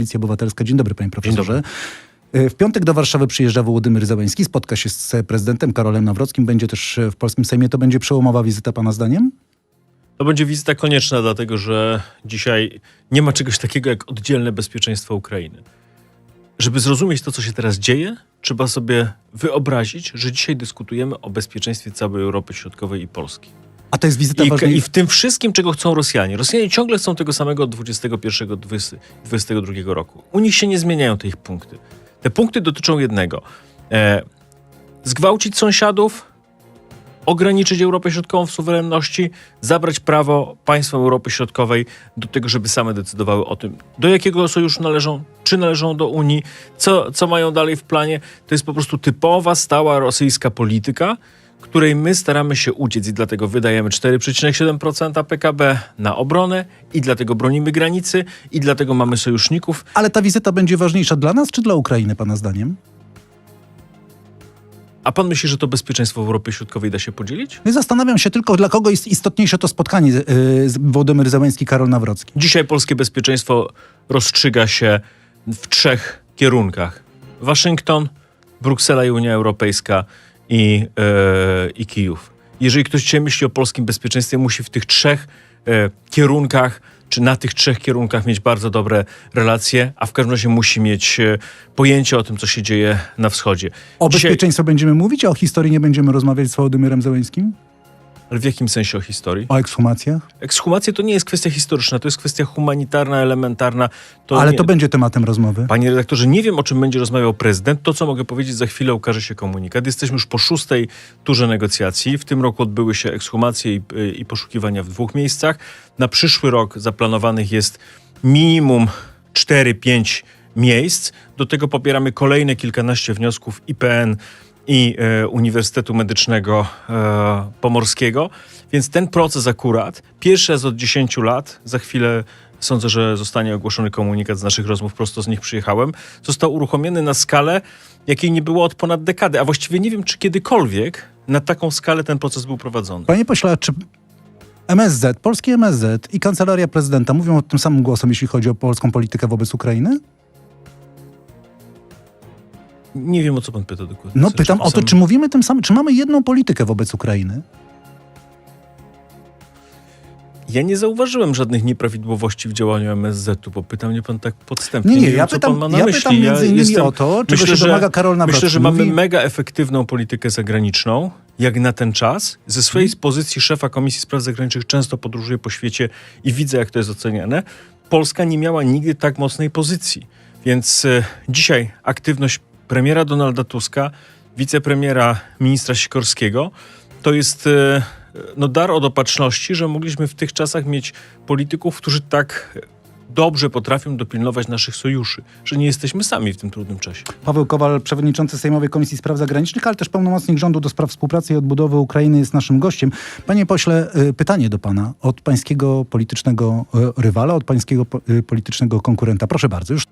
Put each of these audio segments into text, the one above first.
Koalicja Obywatelska. Dzień dobry, panie profesorze. E, W piątek do Warszawy przyjeżdża Wołodymyr Zełenski, spotka się z prezydentem Karolem Nawrockim, będzie też w polskim Sejmie. To będzie przełomowa wizyta pana zdaniem? To będzie wizyta konieczna, dlatego że dzisiaj nie ma czegoś takiego jak oddzielne bezpieczeństwo Ukrainy. Żeby zrozumieć to, co się teraz dzieje, trzeba sobie wyobrazić, że dzisiaj dyskutujemy o bezpieczeństwie całej Europy Środkowej i Polski. A to jest wizyta I, ważnej... I w tym wszystkim, czego chcą Rosjanie. Rosjanie ciągle chcą tego samego od 21-22 roku. U nich się nie zmieniają te ich punkty. Te punkty dotyczą jednego. E, zgwałcić sąsiadów, ograniczyć Europę Środkową w suwerenności, zabrać prawo państwom Europy Środkowej do tego, żeby same decydowały o tym, do jakiego sojuszu należą, czy należą do Unii, co, co mają dalej w planie. To jest po prostu typowa, stała rosyjska polityka, której my staramy się uciec i dlatego wydajemy 4,7% PKB na obronę i dlatego bronimy granicy i dlatego mamy sojuszników. Ale ta wizyta będzie ważniejsza dla nas czy dla Ukrainy, pana zdaniem? A pan myśli, że to bezpieczeństwo w Europie Środkowej da się podzielić? I Zastanawiam się tylko, dla kogo jest istotniejsze to spotkanie yy, z Zełenski, Karol Nawrocki. Dzisiaj polskie bezpieczeństwo rozstrzyga się w trzech kierunkach: Waszyngton, Bruksela i Unia Europejska i, e, i Kijów. Jeżeli ktoś dzisiaj myśli o polskim bezpieczeństwie, musi w tych trzech e, kierunkach, czy na tych trzech kierunkach mieć bardzo dobre relacje, a w każdym razie musi mieć e, pojęcie o tym, co się dzieje na wschodzie. O Dzisiaj- bezpieczeństwie będziemy mówić, a o historii nie będziemy rozmawiać z Wołodymyrem Zełenskim? Ale w jakim sensie o historii? O ekshumacjach? Ekshumacje to nie jest kwestia historyczna, to jest kwestia humanitarna, elementarna. To Ale nie... to będzie tematem rozmowy. Panie redaktorze, nie wiem o czym będzie rozmawiał prezydent. To, co mogę powiedzieć, za chwilę ukaże się komunikat. Jesteśmy już po szóstej turze negocjacji. W tym roku odbyły się ekshumacje i, i poszukiwania w dwóch miejscach. Na przyszły rok zaplanowanych jest minimum 4-5 miejsc. Do tego popieramy kolejne kilkanaście wniosków IPN i e, Uniwersytetu Medycznego e, Pomorskiego. Więc ten proces akurat, pierwszy raz od 10 lat, za chwilę sądzę, że zostanie ogłoszony komunikat z naszych rozmów, prosto z nich przyjechałem, został uruchomiony na skalę, jakiej nie było od ponad dekady, a właściwie nie wiem, czy kiedykolwiek na taką skalę ten proces był prowadzony. Panie pośle, czy MSZ, polski MSZ i Kancelaria Prezydenta mówią tym samym głosem, jeśli chodzi o polską politykę wobec Ukrainy? Nie wiem, o co pan pyta dokładnie. No pytam o to, czy mówimy tym samym, czy mamy jedną politykę wobec Ukrainy? Ja nie zauważyłem żadnych nieprawidłowości w działaniu MSZ-u, bo pyta mnie pan tak podstępnie. Nie, nie, wiem, ja co pytam, pan ma na ja myśli. pytam między innymi o to, czego się domaga Karol Nawrocki. Myślę, że mamy Mówi- mega efektywną politykę zagraniczną, jak na ten czas. Ze swojej Mhm. pozycji szefa Komisji Spraw Zagranicznych często podróżuję po świecie i widzę, jak to jest oceniane. Polska nie miała nigdy tak mocnej pozycji. Więc e, dzisiaj aktywność premiera Donalda Tuska, wicepremiera ministra Sikorskiego, to jest e, no, dar od opatrzności, że mogliśmy w tych czasach mieć polityków, którzy tak dobrze potrafią dopilnować naszych sojuszy, że nie jesteśmy sami w tym trudnym czasie. Paweł Kowal, przewodniczący Sejmowej Komisji Spraw Zagranicznych, ale też pełnomocnik rządu do spraw współpracy i odbudowy Ukrainy jest naszym gościem. Panie pośle, y, pytanie do pana od pańskiego politycznego y, rywala, od pańskiego po- politycznego konkurenta. Proszę bardzo, już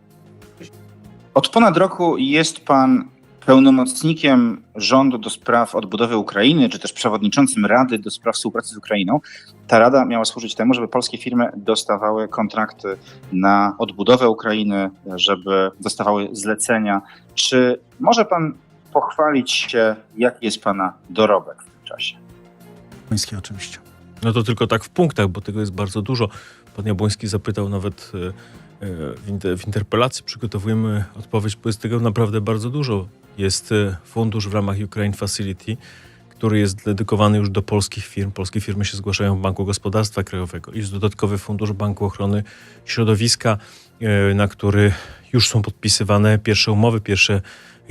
Od ponad roku jest pan pełnomocnikiem rządu do spraw odbudowy Ukrainy, czy też przewodniczącym Rady do spraw współpracy z Ukrainą. Ta rada miała służyć temu, żeby polskie firmy dostawały kontrakty na odbudowę Ukrainy, żeby dostawały zlecenia. Czy może pan pochwalić się, jaki jest pana dorobek w tym czasie? pański oczywiście. No to tylko tak w punktach, bo tego jest bardzo dużo. Pan Jabłoński zapytał nawet e, w, inter, w interpelacji, przygotowujemy odpowiedź, bo jest tego naprawdę bardzo dużo. Jest e, fundusz w ramach Ukraine Facility, który jest dedykowany już do polskich firm. Polskie firmy się zgłaszają w Banku Gospodarstwa Krajowego. Jest dodatkowy fundusz Banku Ochrony Środowiska, e, na który już są podpisywane pierwsze umowy, pierwsze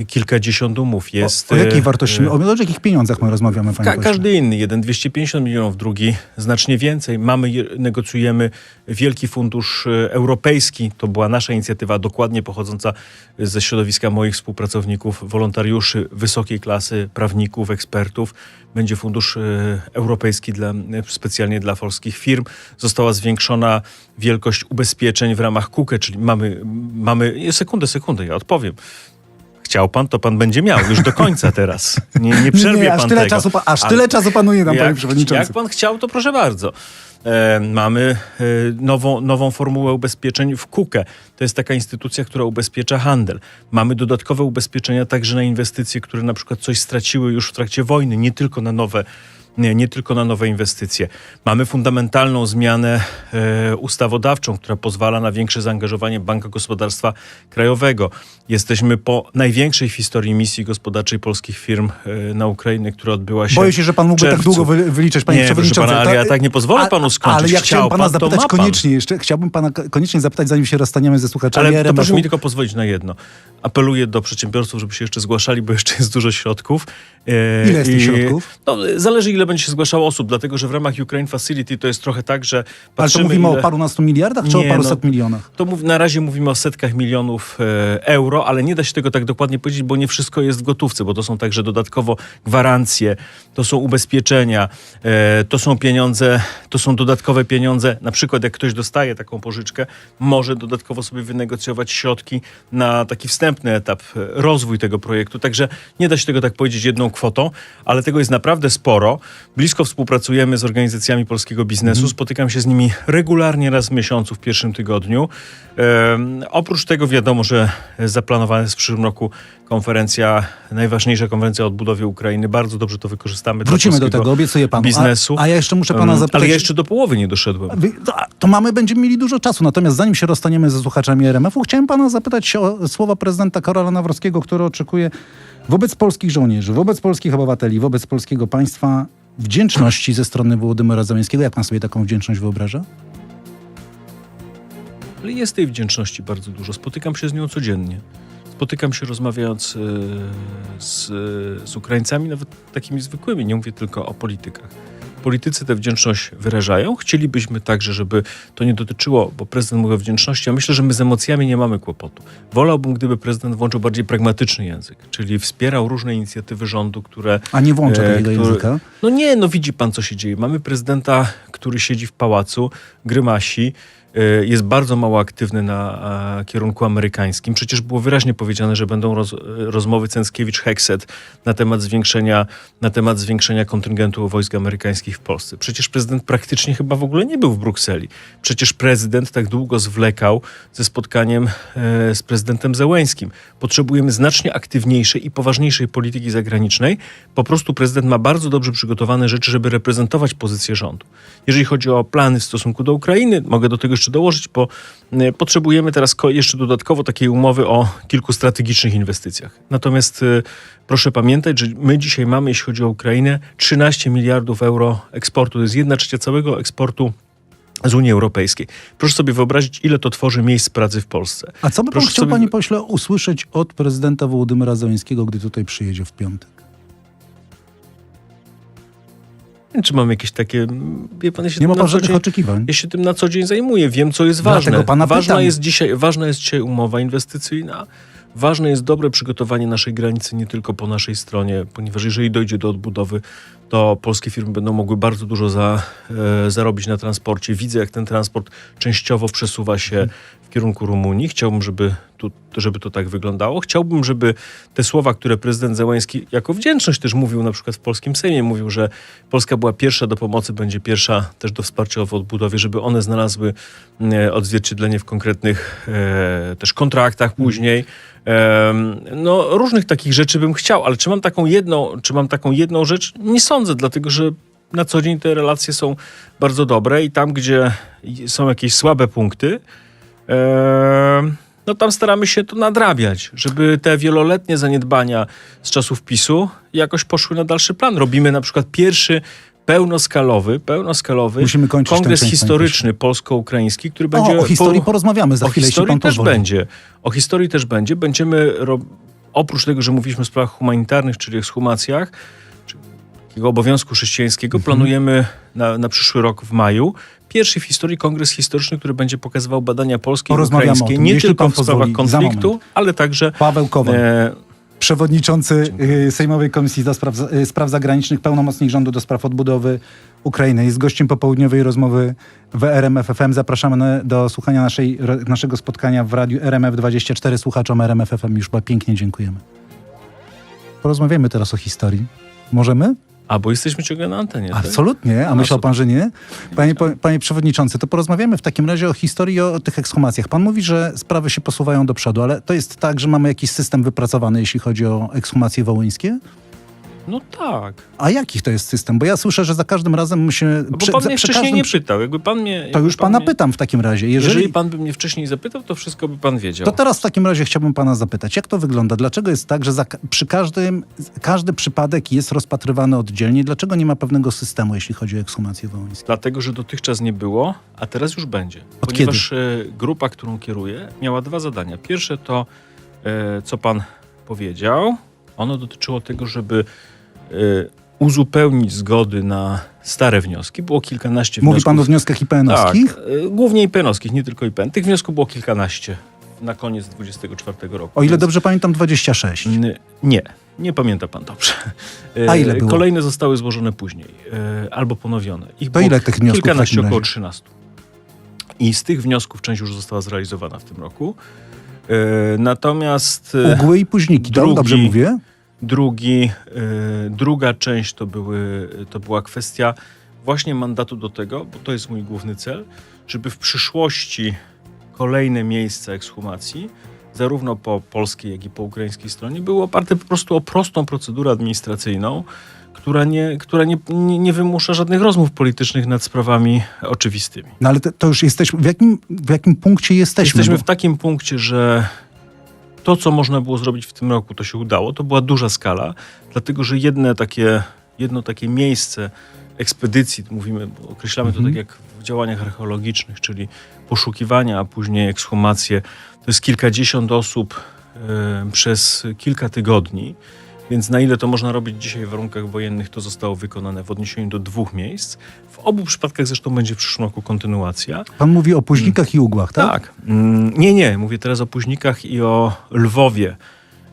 kilkadziesiąt umów. Jest, o, o jakiej e, wartości, e, o, o jakich pieniądzach my rozmawiamy, panie Ka- każdy inny, jeden 250 milionów, drugi znacznie więcej. Mamy, je- negocjujemy Wielki Fundusz e, Europejski. To była nasza inicjatywa, dokładnie pochodząca ze środowiska moich współpracowników, wolontariuszy wysokiej klasy, prawników, ekspertów. Będzie fundusz e, europejski dla, specjalnie dla polskich firm. Została zwiększona wielkość ubezpieczeń w ramach KUKE, czyli mamy, mamy sekundę, sekundę, ja odpowiem. Chciał pan, to pan będzie miał już do końca teraz. Nie, nie przerwie nie, aż pan tyle tego. czasu, aż Ale tyle czasu panuje nam, panie jak, przewodniczący. jak pan chciał, to proszę bardzo. E, mamy e, nową, nową formułę ubezpieczeń w KUKE. To jest taka instytucja, która ubezpiecza handel. Mamy dodatkowe ubezpieczenia także na inwestycje, które na przykład coś straciły już w trakcie wojny, nie tylko na nowe nie, nie tylko na nowe inwestycje. Mamy fundamentalną zmianę e, ustawodawczą, która pozwala na większe zaangażowanie Banku Gospodarstwa Krajowego. Jesteśmy po największej w historii misji gospodarczej polskich firm e, na Ukrainę, która odbyła się. Boję się, że pan mógłby tak długo wy, wyliczać, panie Nie, przewodniczący. pana, ale ja tak nie pozwolę a- panu skończyć. Ale ja Chciał chciałem pana pan, zapytać koniecznie jeszcze. Chciałbym pana ko- koniecznie zapytać, zanim się rozstaniemy ze słuchaczami Ale to proszę mi tylko pozwolić na jedno. Apeluję do przedsiębiorców, żeby się jeszcze zgłaszali, bo jeszcze jest dużo środków. E, Ile jest tych i- środków? No, zależy, ile będzie się zgłaszało osób, dlatego że w ramach Ukraine Facility to jest trochę tak, że Ale to patrzymy, mówimy ile... o parunastu miliardach, czy Nie, o paruset no, milionach? To mów, na razie mówimy o setkach milionów e, euro, ale nie da się tego tak dokładnie powiedzieć, bo nie wszystko jest w gotówce, bo to są także dodatkowo gwarancje, to są ubezpieczenia, e, to są pieniądze, to są dodatkowe pieniądze. Na przykład jak ktoś dostaje taką pożyczkę, może dodatkowo sobie wynegocjować środki na taki wstępny etap, e, rozwój tego projektu. Także nie da się tego tak powiedzieć jedną kwotą, ale tego jest naprawdę sporo. Blisko współpracujemy z organizacjami polskiego biznesu, spotykam się z nimi regularnie raz w miesiącu, w pierwszym tygodniu. Em, oprócz tego wiadomo, że zaplanowana jest w przyszłym roku konferencja, najważniejsza konferencja o odbudowie Ukrainy. Bardzo dobrze to wykorzystamy. Wrócimy do tego, obiecuję panu. Biznesu. A, a ja jeszcze muszę pana zapytać... Ale ja jeszcze do połowy nie doszedłem. To, to mamy, będziemy mieli dużo czasu. Natomiast zanim się rozstaniemy ze słuchaczami RMF-u, chciałem pana zapytać o słowa prezydenta Karola Nawrockiego, który oczekuje wobec polskich żołnierzy, wobec polskich obywateli, wobec polskiego państwa wdzięczności ze strony Wołodymyra Załęskiego. Jak pan sobie taką wdzięczność wyobraża? Ale jest tej wdzięczności bardzo dużo. Spotykam się z nią codziennie. Spotykam się rozmawiając e, z, z Ukraińcami, nawet takimi zwykłymi, nie mówię tylko o politykach. Politycy tę wdzięczność wyrażają. Chcielibyśmy także, żeby to nie dotyczyło, bo prezydent mówi o wdzięczności, a myślę, że my z emocjami nie mamy kłopotu. Wolałbym, gdyby prezydent włączył bardziej pragmatyczny język, czyli wspierał różne inicjatywy rządu, które A nie włącza E, takiego który- języka? no nie, no widzi pan, co się dzieje. Mamy prezydenta, który siedzi w pałacu, grymasi, jest bardzo mało aktywny na kierunku amerykańskim. Przecież było wyraźnie powiedziane, że będą roz, rozmowy Cęckiewicz-Hekset na temat zwiększenia, na temat zwiększenia kontyngentu wojsk amerykańskich w Polsce. Przecież prezydent praktycznie chyba w ogóle nie był w Brukseli. Przecież prezydent tak długo zwlekał ze spotkaniem e, z prezydentem Zełęskim. Potrzebujemy znacznie aktywniejszej i poważniejszej polityki zagranicznej. Po prostu prezydent ma bardzo dobrze przygotowane rzeczy, żeby reprezentować pozycję rządu. Jeżeli chodzi o plany w stosunku do Ukrainy, mogę do tego jeszcze dołożyć, bo e, potrzebujemy teraz jeszcze dodatkowo takiej umowy o kilku strategicznych inwestycjach. Natomiast e, proszę pamiętać, że my dzisiaj mamy, jeśli chodzi o Ukrainę, 13 miliardów euro eksportu. To jest jedna trzecia całego eksportu z Unii Europejskiej. Proszę sobie wyobrazić, ile to tworzy miejsc pracy w Polsce. A co by pan Proszę chciał, sobie- panie pośle, usłyszeć od prezydenta Wołodymyra Załęskiego, gdy tutaj przyjedzie w piątek? Wiem, Czy mam jakieś takie... Wie pan, ja się Nie ma pan żadnych dzień- oczekiwań? Ja się tym na co dzień zajmuję, wiem co jest Dlatego ważne. pana ważna, pytam. jest dzisiaj, ważna jest dzisiaj umowa inwestycyjna. Ważne jest dobre przygotowanie naszej granicy nie tylko po naszej stronie, ponieważ jeżeli dojdzie do odbudowy, to polskie firmy będą mogły bardzo dużo za, e, zarobić na transporcie. Widzę, jak ten transport częściowo przesuwa się w kierunku Rumunii. Chciałbym, żeby, tu, żeby to tak wyglądało. Chciałbym, żeby te słowa, które prezydent Zełański jako wdzięczność też mówił na przykład w polskim Sejmie, mówił, że Polska była pierwsza do pomocy, będzie pierwsza też do wsparcia w odbudowie, żeby one znalazły e, odzwierciedlenie w konkretnych e, też kontraktach później. No, różnych takich rzeczy bym chciał, ale czy mam taką jedną, czy mam taką jedną rzecz? Nie sądzę, dlatego że na co dzień te relacje są bardzo dobre i tam, gdzie są jakieś słabe punkty, no tam staramy się to nadrabiać, żeby te wieloletnie zaniedbania z czasów PiSu jakoś poszły na dalszy plan. Robimy na przykład pierwszy pełnoskalowy, pełnoskalowy Musimy kończyć kongres część, historyczny polsko-ukraiński, który będzie... o, o historii po- porozmawiamy za o chwilę, historii też pozwoli. będzie. O historii też będzie. Będziemy, ro... oprócz tego, że mówiliśmy o sprawach humanitarnych, czyli ekshumacjach, takiego obowiązku chrześcijańskiego, Mhm. planujemy na, na przyszły rok w maju pierwszy w historii kongres historyczny, który będzie pokazywał badania polskie i ukraińskie, tym, nie tylko w sprawach konfliktu, ale także Paweł Kowal. e, przewodniczący y, Sejmowej Komisji do Spraw, y, Spraw Zagranicznych, pełnomocnik rządu do spraw odbudowy Ukrainy. Jest gościem popołudniowej rozmowy w RMF FM. Zapraszamy do słuchania naszej, naszego spotkania w radiu RMF24. Słuchaczom RMF FM już pięknie dziękujemy. Porozmawiamy teraz o historii. Możemy? A, bo jesteśmy ciągle na antenie, tak? Absolutnie, a myślał pan, że nie? Panie, panie przewodniczący, to porozmawiamy w takim razie o historii, o tych ekshumacjach. Pan mówi, że sprawy się posuwają do przodu, ale to jest tak, że mamy jakiś system wypracowany, jeśli chodzi o ekshumacje wołyńskie? No tak. A jaki to jest system? Bo ja słyszę, że za każdym razem się... No bo przy- pan mnie wcześniej każdym nie pytał. Jakby pan mnie... To już pan pana mnie, pytam w takim razie. Jeżeli... Jeżeli, pan by mnie wcześniej zapytał, to wszystko by pan wiedział. To teraz w takim razie chciałbym pana zapytać, jak to wygląda? Dlaczego jest tak, że za, przy każdym, każdy przypadek jest rozpatrywany oddzielnie? Dlaczego nie ma pewnego systemu, jeśli chodzi o ekshumację wołyńską? Dlatego, że dotychczas nie było, a teraz już będzie. Od Ponieważ e, grupa, którą kieruję, miała dwa zadania. Pierwsze to, e, co pan powiedział, ono dotyczyło tego, żeby uzupełnić zgody na stare wnioski. Było kilkanaście Mówi wniosków. pan o wnioskach IPN-owskich? Tak, e, głównie IPN-owskich, nie tylko IPN. Tych wniosków było kilkanaście na koniec 24 roku. O ile Więc- dobrze pamiętam, 26. N- Nie, nie pamięta pan dobrze. A ile było? Kolejne zostały złożone później, albo ponowione. Ich To ile tych wniosków Kilkanaście, około razie? 13. I z tych wniosków część już została zrealizowana w tym roku. Natomiast Ugły i późniki, drugi- dobrze mówię? Drugi, e, druga część to, były, to była kwestia właśnie mandatu do tego, bo to jest mój główny cel, żeby w przyszłości kolejne miejsca ekshumacji, zarówno po polskiej, jak i po ukraińskiej stronie, były oparte po prostu o prostą procedurę administracyjną, która nie, która nie, nie, nie wymusza żadnych rozmów politycznych nad sprawami oczywistymi. No ale to, to już jesteśmy, w jakim, w jakim punkcie jesteśmy? Jesteśmy Bo- w takim punkcie, że to, co można było zrobić w tym roku, to się udało. To była duża skala, dlatego że jedne takie, jedno takie miejsce ekspedycji, mówimy, określamy to Mhm. tak jak w działaniach archeologicznych, czyli poszukiwania, a później ekshumacje. To jest kilkadziesiąt osób e, przez kilka tygodni. Więc na ile to można robić dzisiaj w warunkach wojennych, to zostało wykonane w odniesieniu do dwóch miejsc. W obu przypadkach zresztą będzie w przyszłym roku kontynuacja. Pan mówi o późnikach i ugłach, tak? Tak. Mm, Nie, nie. Mówię teraz o Późnikach i o Lwowie,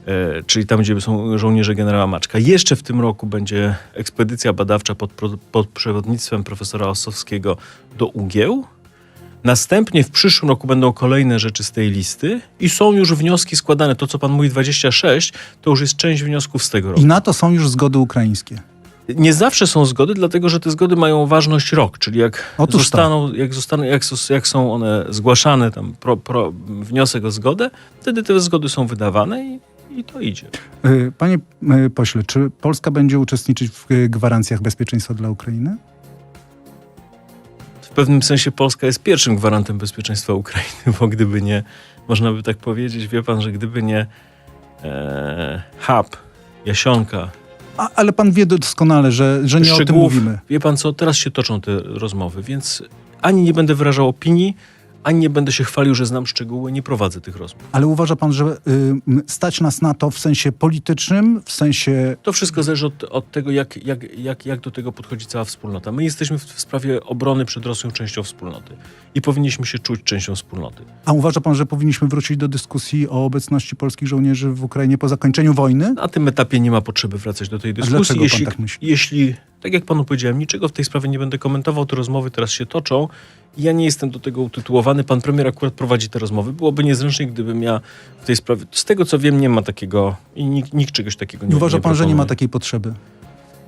e, czyli tam, gdzie są żołnierze generała Maczka. Jeszcze w tym roku będzie ekspedycja badawcza pod, pod przewodnictwem profesora Ossowskiego do Ugieł. Następnie w przyszłym roku będą kolejne rzeczy z tej listy i są już wnioski składane. To, co pan mówi, 26, to już jest część wniosków z tego roku. I na to są już zgody ukraińskie. Nie zawsze są zgody, dlatego że te zgody mają ważność rok, czyli jak Otóż zostaną, jak, zostaną jak, jak są one zgłaszane, tam pro, pro, wniosek o zgodę, wtedy te zgody są wydawane i, i to idzie. Y, Panie y, pośle, czy Polska będzie uczestniczyć w y, gwarancjach bezpieczeństwa dla Ukrainy? W pewnym sensie Polska jest pierwszym gwarantem bezpieczeństwa Ukrainy, bo gdyby nie, można by tak powiedzieć, wie pan, że gdyby nie e, hub, Jasionka, A, ale pan wie doskonale, że, że nie o tym mówimy. wie pan co, teraz się toczą te rozmowy, więc ani nie będę wyrażał opinii, ani nie będę się chwalił, że znam szczegóły, nie prowadzę tych rozmów. Ale uważa pan, że y, stać nas na to w sensie politycznym, w sensie To wszystko zależy od, od tego, jak, jak, jak, jak do tego podchodzi cała wspólnota. My jesteśmy w, w sprawie obrony przed Rosją częścią wspólnoty i powinniśmy się czuć częścią wspólnoty. A uważa pan, że powinniśmy wrócić do dyskusji o obecności polskich żołnierzy w Ukrainie po zakończeniu wojny? Na tym etapie nie ma potrzeby wracać do tej A dyskusji. dlaczego pan jeśli, tak myśli? jeśli, tak jak panu powiedziałem, niczego w tej sprawie nie będę komentował, te rozmowy teraz się toczą. Ja nie jestem do tego utytułowany. Pan premier akurat prowadzi te rozmowy. Byłoby niezręcznie, gdybym ja w tej sprawie. Z tego co wiem, nie ma takiego i nikt, nikt czegoś takiego nie Nie uważa pan, że nie ma proponuje. takiej potrzeby?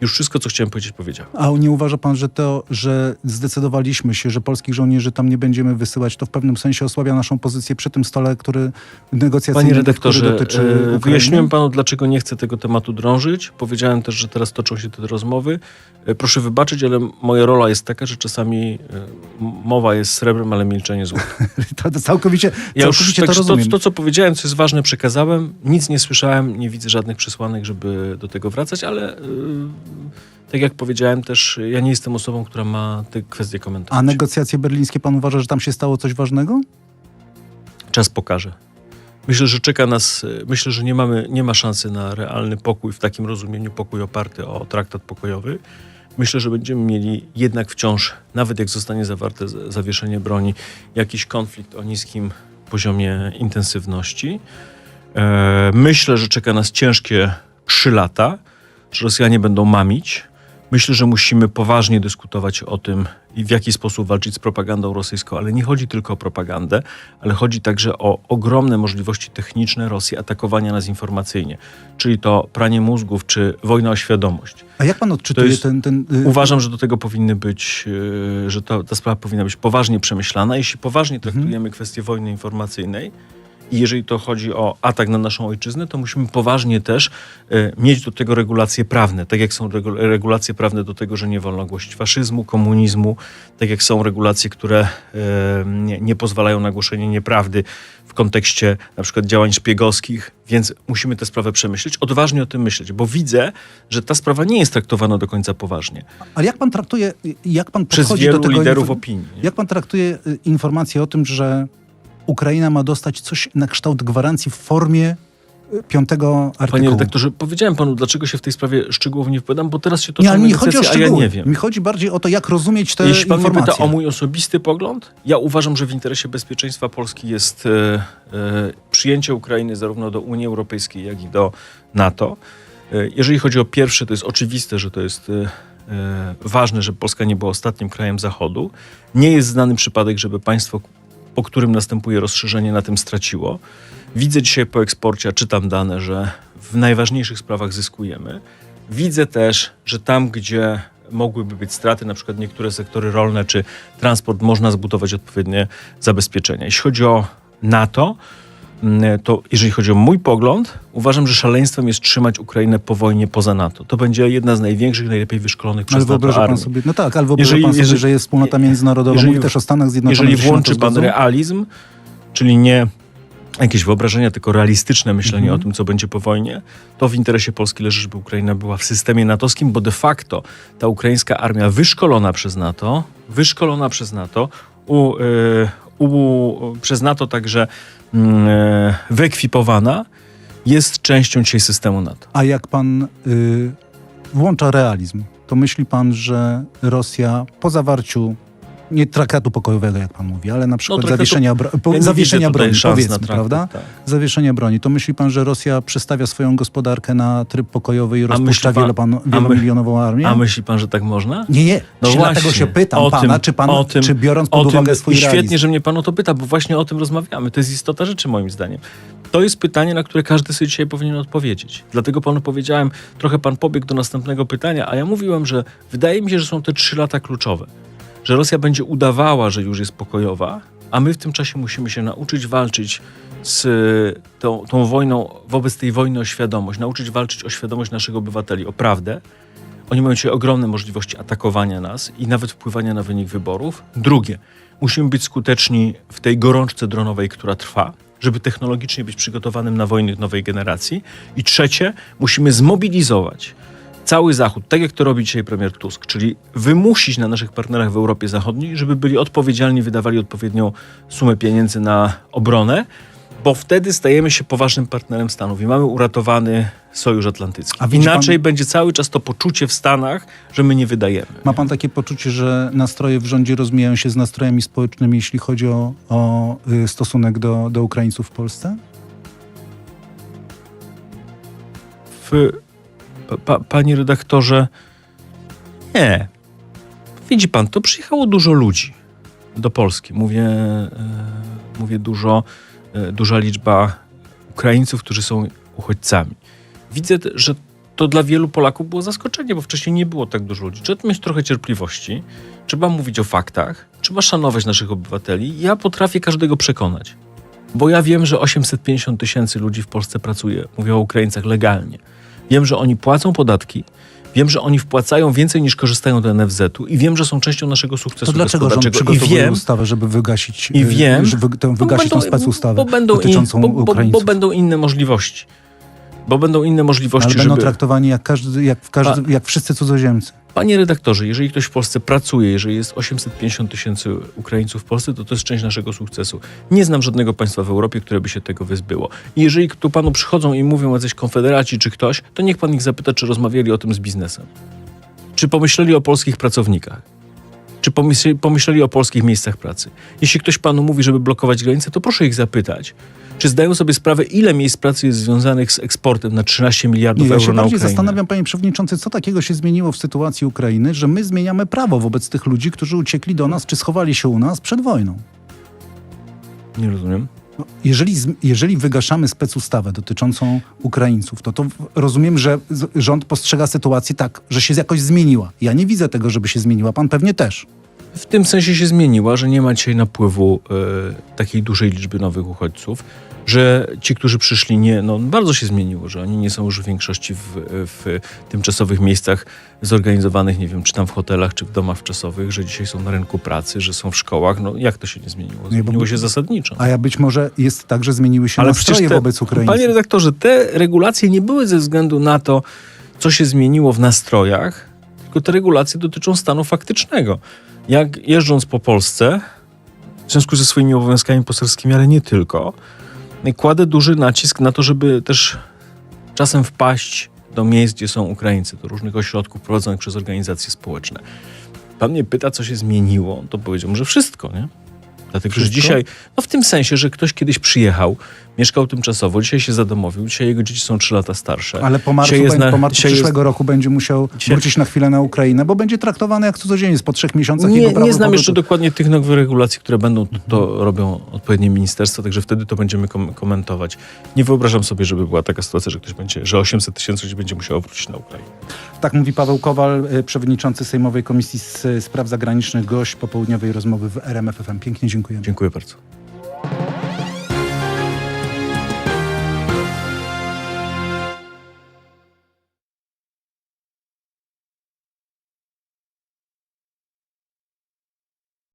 Już wszystko, co chciałem powiedzieć, powiedziałem. A nie uważa pan, że to, że zdecydowaliśmy się, że polskich żołnierzy tam nie będziemy wysyłać, to w pewnym sensie osłabia naszą pozycję przy tym stole, który negocjacyjny, Panie redaktorze, który dotyczy e, Ukrainy? wyjaśniłem panu, dlaczego nie chcę tego tematu drążyć. Powiedziałem też, że teraz toczą się te rozmowy. E, Proszę wybaczyć, ale moja rola jest taka, że czasami e, mowa jest srebrem, ale milczenie złotem. To, to całkowicie, Ja już całkowicie tak, to to, rozumiem. to, co powiedziałem, co jest ważne, przekazałem. Nic nie słyszałem, nie widzę żadnych przesłanek, żeby do tego wracać, ale tak jak powiedziałem też, ja nie jestem osobą, która ma te kwestie komentować. A negocjacje berlińskie, pan uważa, że tam się stało coś ważnego? Czas pokaże. Myślę, że czeka nas, myślę, że nie, mamy, nie ma szansy na realny pokój, w takim rozumieniu pokój oparty o traktat pokojowy. Myślę, że będziemy mieli jednak wciąż, nawet jak zostanie zawarte zawieszenie broni, jakiś konflikt o niskim poziomie intensywności. E, myślę, że czeka nas ciężkie trzy lata, Rosjanie będą mamić, Myślę, że musimy poważnie dyskutować o tym, w jaki sposób walczyć z propagandą rosyjską, ale nie chodzi tylko o propagandę, ale chodzi także o ogromne możliwości techniczne Rosji atakowania nas informacyjnie, czyli to pranie mózgów czy wojna o świadomość. A jak pan odczytuje jest- ten... ten y, Uważam, że do tego powinny być, yy, że to, ta sprawa powinna być poważnie przemyślana. Jeśli poważnie traktujemy kwestię wojny informacyjnej i jeżeli to chodzi o atak na naszą ojczyznę, to musimy poważnie też yy, mieć do tego regulacje prawne. Tak jak są regu- regulacje prawne do tego, że nie wolno głosić faszyzmu, komunizmu, tak jak są regulacje, które yy, nie, nie pozwalają na głoszenie nieprawdy w kontekście na przykład działań szpiegowskich, więc musimy tę sprawę przemyśleć, odważnie o tym myśleć, bo widzę, że ta sprawa nie jest traktowana do końca poważnie Ale jak pan traktuje, jak pan przez podchodzi wielu do tego... liderów opinii. nie? Jak pan traktuje y, informację o tym, że Ukraina ma dostać coś na kształt gwarancji w formie y, piątego artykułu? Panie redaktorze, powiedziałem panu, dlaczego się w tej sprawie szczegółowo nie wypowiadam, bo teraz się toczą Nie, ale mi nie chodzi o a ja nie wiem. Mi chodzi bardziej o to, jak rozumieć te Jeśli pan informacje. pyta o mój osobisty pogląd, ja uważam, że w interesie bezpieczeństwa Polski jest e, e, przyjęcie Ukrainy zarówno do Unii Europejskiej, jak i do NATO. E, jeżeli chodzi o pierwsze, to jest oczywiste, że to jest e, e, ważne, żeby Polska nie była ostatnim krajem Zachodu. Nie jest znany przypadek, żeby państwo, po którym następuje rozszerzenie, na tym straciło. Widzę dzisiaj po eksporcie, czytam dane, że w najważniejszych sprawach zyskujemy. Widzę też, że tam, gdzie mogłyby być straty, na przykład niektóre sektory rolne czy transport, można zbudować odpowiednie zabezpieczenia. Jeśli chodzi o NATO, to jeżeli chodzi o mój pogląd, uważam, że szaleństwem jest trzymać Ukrainę po wojnie poza NATO. To będzie jedna z największych, najlepiej wyszkolonych Ale przez NATO wyobraża pan sobie, no tak, ale wyobraża Jeżeli- pan sobie, jeżeli- że jest wspólnota międzynarodowa, jeżeli- mówi też o Stanach Zjednoczonych. Jeżeli włączy pan realizm, czyli nie jakieś wyobrażenia, tylko realistyczne myślenie Mhm. o tym, co będzie po wojnie, to w interesie Polski leży, żeby Ukraina była w systemie natowskim, bo de facto ta ukraińska armia wyszkolona przez NATO, wyszkolona przez NATO, u, y, u, przez NATO także mm, wyekwipowana, jest częścią dzisiaj systemu NATO. A jak pan y, włącza realizm, to myśli pan, że Rosja po zawarciu nie traktatu pokojowego, jak pan mówi, ale na przykład traktatu- zawieszenia, bro- Ja zawieszenia broni, powiedzmy, traktat, prawda? tak. Zawieszenia broni. To myśli pan, że Rosja przestawia swoją gospodarkę na tryb pokojowy i rozpuszcza pan- wielopan- wielomilionową armię? A myśli pan, że tak można? Nie, nie. No Się Dlatego właśnie, się pytam o pana, tym- czy, pan, o tym- czy biorąc pod tym, uwagę swój I świetnie, realizm. że mnie pan o to pyta, bo właśnie o tym rozmawiamy. To jest istota rzeczy moim zdaniem. To jest pytanie, na które każdy sobie dzisiaj powinien odpowiedzieć. Dlatego panu powiedziałem, trochę pan pobiegł do następnego pytania, a ja mówiłem, że wydaje mi się, że są te trzy lata kluczowe. Że Rosja będzie udawała, że już jest pokojowa, a my w tym czasie musimy się nauczyć walczyć z y, tą, tą wojną, wobec tej wojny o świadomość, nauczyć walczyć o świadomość naszych obywateli, o prawdę. Oni mają dzisiaj ogromne możliwości atakowania nas i nawet wpływania na wynik wyborów. Drugie, musimy być skuteczni w tej gorączce dronowej, która trwa, żeby technologicznie być przygotowanym na wojny nowej generacji. I trzecie, musimy zmobilizować cały Zachód, tak jak to robi dzisiaj premier Tusk, czyli wymusić na naszych partnerach w Europie Zachodniej, żeby byli odpowiedzialni, wydawali odpowiednią sumę pieniędzy na obronę, bo wtedy stajemy się poważnym partnerem Stanów i mamy uratowany Sojusz Atlantycki. A Inaczej pan- będzie cały czas to poczucie w Stanach, że my nie wydajemy. Ma pan takie poczucie, że nastroje w rządzie rozmijają się z nastrojami społecznymi, jeśli chodzi o, o y, stosunek do, do Ukraińców w Polsce? w, pa, pa, panie redaktorze, nie. Widzi pan, to przyjechało dużo ludzi do Polski. Mówię, e, mówię dużo, e, duża liczba Ukraińców, którzy są uchodźcami. Widzę, że to dla wielu Polaków było zaskoczenie, bo wcześniej nie było tak dużo ludzi. Trzeba mieć trochę cierpliwości, trzeba mówić o faktach, trzeba szanować naszych obywateli. Ja potrafię każdego przekonać, bo ja wiem, że 850 tysięcy ludzi w Polsce pracuje, mówię o Ukraińcach legalnie. Wiem, że oni płacą podatki, wiem, że oni wpłacają więcej niż korzystają do NFZ-u i wiem, że są częścią naszego sukcesu To dlaczego rząd przygotowuje wiem, ustawę, żeby wygasić, I y, wiem, żeby tę, bo wygasić tą będą- specustawę bo będą, in, dotyczącą bo, bo, Ukraińców? bo będą inne możliwości. Bo będą inne możliwości, Ale będą żeby... traktowani jak, każdy, jak, każdy, jak wszyscy cudzoziemcy. Panie redaktorze, jeżeli ktoś w Polsce pracuje, jeżeli jest 850 tysięcy Ukraińców w Polsce, to to jest część naszego sukcesu. Nie znam żadnego państwa w Europie, które by się tego wyzbyło. I jeżeli tu panu przychodzą i mówią jacyś konfederaci czy ktoś, to niech pan ich zapyta, czy rozmawiali o tym z biznesem. Czy pomyśleli o polskich pracownikach? Czy pomyśleli, o polskich miejscach pracy? Jeśli ktoś panu mówi, żeby blokować granice, to proszę ich zapytać, Czy zdają sobie sprawę, ile miejsc pracy jest związanych z eksportem na 13 miliardów Nie, ja euro się na Ukrainę? zastanawiam, panie przewodniczący, co takiego się zmieniło w sytuacji Ukrainy, że my zmieniamy prawo wobec tych ludzi, którzy uciekli do nas, czy schowali się u nas przed wojną. Nie rozumiem. No, Jeżeli, jeżeli wygaszamy specustawę dotyczącą Ukraińców, to, to rozumiem, że rząd postrzega sytuację tak, że się jakoś zmieniła. Ja nie widzę tego, żeby się zmieniła. Pan pewnie też. W tym sensie się zmieniła, że nie ma dzisiaj napływu e, takiej dużej liczby nowych uchodźców, że ci, którzy przyszli, nie, no bardzo się zmieniło, że oni nie są już w większości w, w tymczasowych miejscach zorganizowanych, nie wiem, czy tam w hotelach, czy w domach wczasowych, że dzisiaj są na rynku pracy, że są w szkołach. No jak to się nie zmieniło? Nie, bo- Zmieniło się zasadniczo. A ja być może jest tak, że zmieniły się Ale nastroje te, wobec Ukraińców. Panie redaktorze, te regulacje nie były ze względu na to, co się zmieniło w nastrojach, tylko te regulacje dotyczą stanu faktycznego. Jak jeżdżąc po Polsce, w związku ze swoimi obowiązkami poselskimi, ale nie tylko, kładę duży nacisk na to, żeby też czasem wpaść do miejsc, gdzie są Ukraińcy, do różnych ośrodków prowadzonych przez organizacje społeczne. Pan mnie pyta, co się zmieniło, to powiedziałbym, że wszystko, nie? Dlatego, że Wszystko? dzisiaj, no w tym sensie, że ktoś kiedyś przyjechał, mieszkał tymczasowo, dzisiaj się zadomowił, dzisiaj jego dzieci są 3 lata starsze. Ale po marcu, będzie, na- po marcu dzisiaj jest- przyszłego roku będzie musiał Dzisiaj- wrócić na chwilę na Ukrainę, bo będzie traktowany jak cudzoziemiec po trzech miesiącach. Nie, jego prawo nie znam pobytu. jeszcze dokładnie tych nowych regulacji, które będą, to, robią odpowiednie ministerstwa, także wtedy to będziemy kom- komentować. Nie wyobrażam sobie, żeby była taka sytuacja, że ktoś będzie, że 800 tysięcy ludzi będzie musiało wrócić na Ukrainę. Tak mówi Paweł Kowal, y, przewodniczący Sejmowej Komisji Spraw Zagranicznych, gość popołudniowej rozmowy w RMF FM. Pięknie dziękujemy. Dziękuję bardzo.